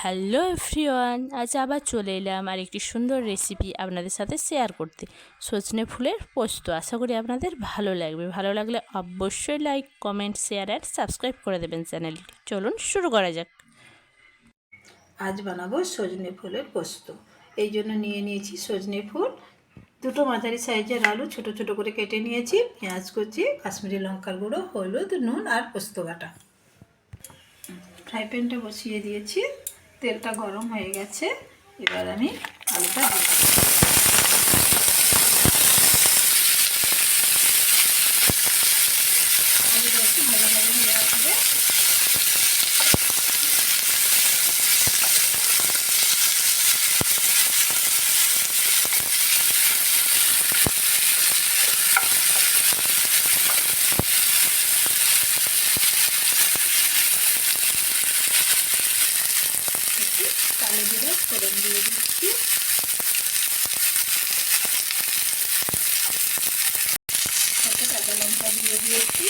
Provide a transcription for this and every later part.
Hello everyone, আজ আবার চলে এলাম আর একটি সুন্দর রেসিপি আপনাদের সাথে শেয়ার করতে। সজনে ফুলের পোস্ত, আশা করি আপনাদের ভালো লাগবে। ভালো লাগলে অবশ্যই like comment share and subscribe করে দেবেন চ্যানেলটি চলুন শুরু করা যাক। আজ বানাবো সজনে ফুলের পোস্ত। এই জন্য নিয়ে নিয়েছি সজনে ফুল। দুটো মাঝারি সাইজের আলু ছোট ছোট করে কেটে নিয়েছি। পেঁয়াজ কুচি, কাশ্মীরি লঙ্কার গুঁড়ো, হলুদ, নুন আর পোস্ত বাটা। ফ্রাই প্যানটা বসিয়ে দিয়েছি। তেলটা গরম হয়ে গেছে এবার আমি আলুটা দিয়ে দেব। আলুটা একটু ভালো ভালো হয়ে আসবে একটু কালো জিরে ফোড়ন দিয়ে দিচ্ছি একটা কাঁচা লঙ্কা দিয়ে দিয়েছি,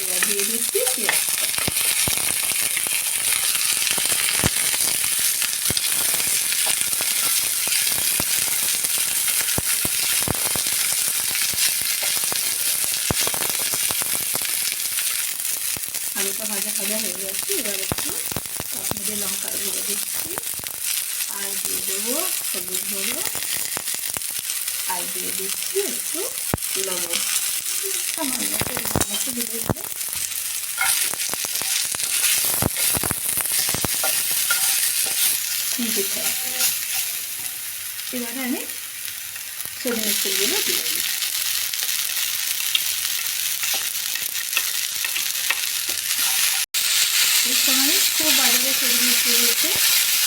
এবার দিয়ে দিচ্ছি পেঁয়াজটা আলুটা ভাজা ভাজা হয়ে গেছে, এবার একটু কাশ্মীরি লঙ্কার গুঁড়ো দিচ্ছি। আর দিয়ে দেবো হলুদ গুঁড়ো। আর দিয়ে দিচ্ছি একটু লবণ। সামান্য পরিমাণ মতো দিয়ে দিতে এবারে আমি সজনে ফুলগুলো দিয়ে দিই এই সময় খুব বাজারে সজনে ফুল হচ্ছে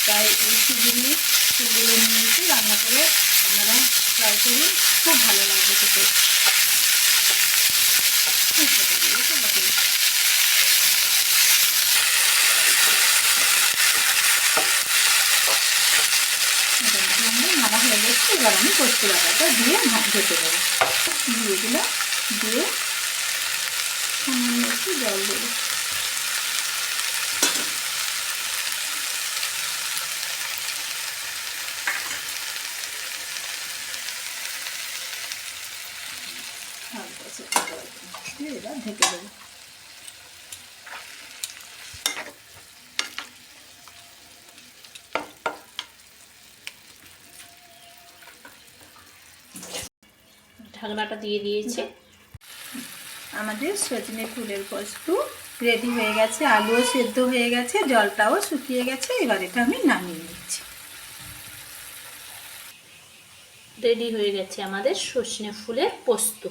তাই এই সিজনে ফুলগুলো নিয়ে রান্না করে, আপনারা ট্রাই করুন, খুব ভালো লাগবে খেতে। হয়ে গেছে এবার আমি পোস্ত বাটাটা দিয়ে ঢেকে দেবো। দিয়ে দিলাম, দিয়ে সামান্য একটু জল দেবো। এবার ঢেকে দেবো। ঢাকনাটা দিয়ে দিয়েছে। আমাদের সজনে ফুলের পোস্ত রেডি হয়ে গেছে আলুও সেদ্ধ হয়ে গেছে জলটাও শুকিয়ে গেছে এবার এটা আমি নামিয়ে নিচ্ছি। রেডি হয়ে গেছে আমাদের সজনে ফুলের পোস্ত।